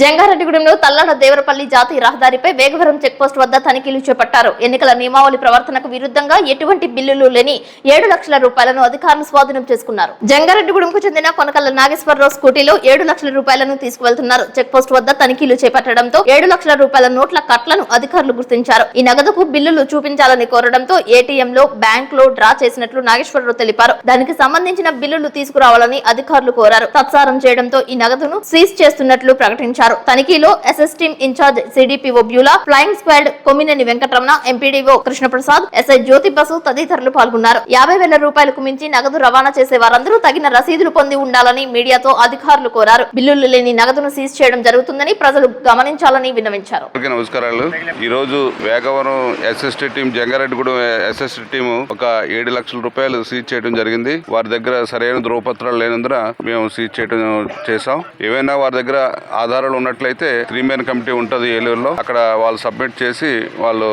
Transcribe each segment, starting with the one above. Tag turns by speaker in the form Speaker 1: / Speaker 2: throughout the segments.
Speaker 1: జంగారెడ్డిగూడెంలో తల్లాడ దేవరపల్లి జాతీయ రహదారిపై వేగవరం చెక్పోస్ట్ వద్ద తనిఖీలు చేపట్టారు. ఎన్నికల నియమావళి ప్రవర్తనకు విరుద్ధంగా ఎటువంటి బిల్లులు లేని ఏడు లక్షల రూపాయలను అధికారులు స్వాధీనం చేసుకున్నారు. జంగారెడ్డిగూడెంకు చెందిన కొనకల్ల నాగేశ్వరరావు స్కూటీలో ఏడు లక్షల రూపాయలను తీసుకువెళ్తున్నారు. చెక్పోస్ట్ వద్ద తనిఖీలు చేపట్టడంతో ఏడు లక్షల రూపాయల నోట్ల కట్లను అధికారులు గుర్తించారు. ఈ నగదుకు బిల్లులు చూపించాలని కోరడంతో ఏటీఎం లో బ్యాంక్లో డ్రా చేసినట్లు నాగేశ్వరరావు తెలిపారు. దానికి సంబంధించిన బిల్లులు తీసుకురావాలని అధికారులు కోరారు. తత్సారం చేయడంతో ఈ నగదును సీజ్ చేస్తున్నట్లు ప్రకటించారు. తనిఖీలో SS team incharge CDPO Beulah flying squad Kommineni Venkataramana MPDO Krishnaprasad SI Jyothi Basu తదితరులు పాల్గొన్నారు. యాభై వేల రూపాయలకు మించి నగదు రవాణా చేసే వారందరూ తగిన రసీదులు పొంది ఉండాలని మీడియాతో అధికారులు కోరారు. బిల్లులు లేని నగదును సీజ్ చేయడం జరుగుతుందని ప్రజలు గమనించాలని విన్నవించారు.
Speaker 2: నమస్కారాలు. ఈ రోజు Vegavaram SST team Jangareddygudem SST team ఒక ఏడు లక్షల రూపాయలు సీజ్ చేయడం జరిగింది. వారి దగ్గర సరైన ధ్రువపత్రాలు లేనందున మేము సీజ్ చేయడం చేసాం ఏవైనా వారి దగ్గర ఆధారాలు ఉన్నట్లయితే త్రీ మెన్ కమిటీ ఉంటుంది ఏలూరులో. అక్కడ వాళ్ళు సబ్మిట్ చేసి వాళ్ళు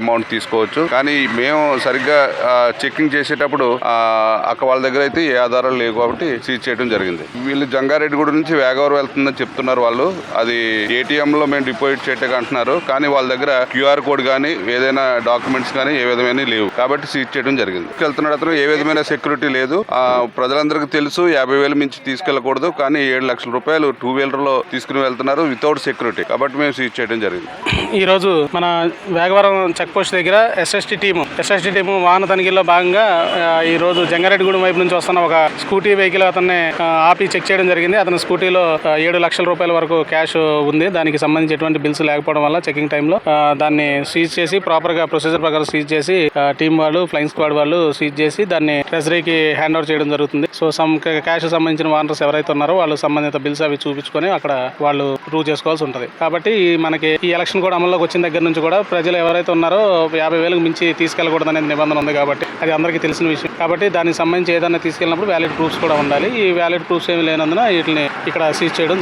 Speaker 2: అమౌంట్ తీసుకోవచ్చు. కానీ మేము సరిగ్గా చెకింగ్ చేసేటప్పుడు అక్కడ వాళ్ళ దగ్గర అయితే ఏ ఆధారాలు లేవు కాబట్టి సీజ్ చేయడం జరిగింది. వీళ్ళు జంగారెడ్డిగూడ నుంచి వేగవరం వెళ్తుందని చెప్తున్నారు వాళ్ళు. అది ఏటీఎం లో మేము డిపాజిట్ చేయటం అంటున్నారు. కానీ వాళ్ళ దగ్గర క్యూఆర్ కోడ్ కానీ ఏదైనా డాక్యుమెంట్స్ కానీ ఏ విధమైన లేవు. కాబట్టి సీజ్ చేయడం జరిగింది. వెళ్తున్నాడు అతను ఏ విధమైన సెక్యూరిటీ లేదు. ప్రజలందరికీ తెలుసు యాభై వేలు మించి తీసుకెళ్ళకూడదు కానీ ఏడు లక్షల రూపాయలు టూ వీలర్లో తీసుకు తీసుకుని వెళ్తున్నారు వితౌట్ సెక్యూరిటీ. కాబట్టి మేము సీజ్ చేయడం జరిగింది.
Speaker 3: ఈరోజు మన వేగవరం చెక్ పోస్ట్ దగ్గర ఎస్ఎస్టీ టీము ఎస్ఎస్టీ టీము వాహన తనిఖీలో భాగంగా ఈరోజు జంగారెడ్డిగూడెం వైపు నుంచి వస్తున్న ఒక స్కూటీ వెహికల్ అతన్ని ఆపి చెక్ చేయడం జరిగింది. అతని స్కూటీలో ఏడు లక్షల రూపాయల వరకు క్యాష్ ఉంది. దానికి సంబంధించి ఎటువంటి బిల్స్ లేకపోవడం వల్ల చెకింగ్ టైంలో దాన్ని సీజ్ చేసి ప్రాపర్గా ప్రొసీజర్ ప్రకారం సీజ్ చేసి టీం వాళ్ళు ఫ్లయింగ్ స్క్వాడ్ వాళ్ళు సీజ్ చేసి దాన్ని ట్రెజరీకి హ్యాండ్ ఓవర్ చేయడం జరుగుతుంది. సో సమ్ క్యాష్ సంబంధించిన వానర్స్ ఎవరైతే ఉన్నారో వాళ్ళు సంబంధిత బిల్స్ అవి చూపించుకొని అక్కడ వాళ్ళు ప్రూవ్ చేసుకోవాల్సి ఉంటుంది. కాబట్టి మనకి ఈ ఎలక్షన్ కూడా అమల్లోకి వచ్చిన దగ్గర నుంచి కూడా ప్రజలు ఎవరైతే ఉన్నారో యాభై వేలకు మించి తీసుకెళ్ళకూడదు అనేది నిబంధన ఉంది కాబట్టి అది అందరికీ తెలిసిన విషయం. కాబట్టి దానికి సంబంధించి ఏదైనా తీసుకెళ్ళినప్పుడు వ్యాలిడ్ ప్రూఫ్స్ కూడా ఉండాలి. ఈ వ్యాలిడ్ ప్రూఫ్స్ ఏమి లేనందున వీటిని ఇక్కడ సీజ్ చేయడం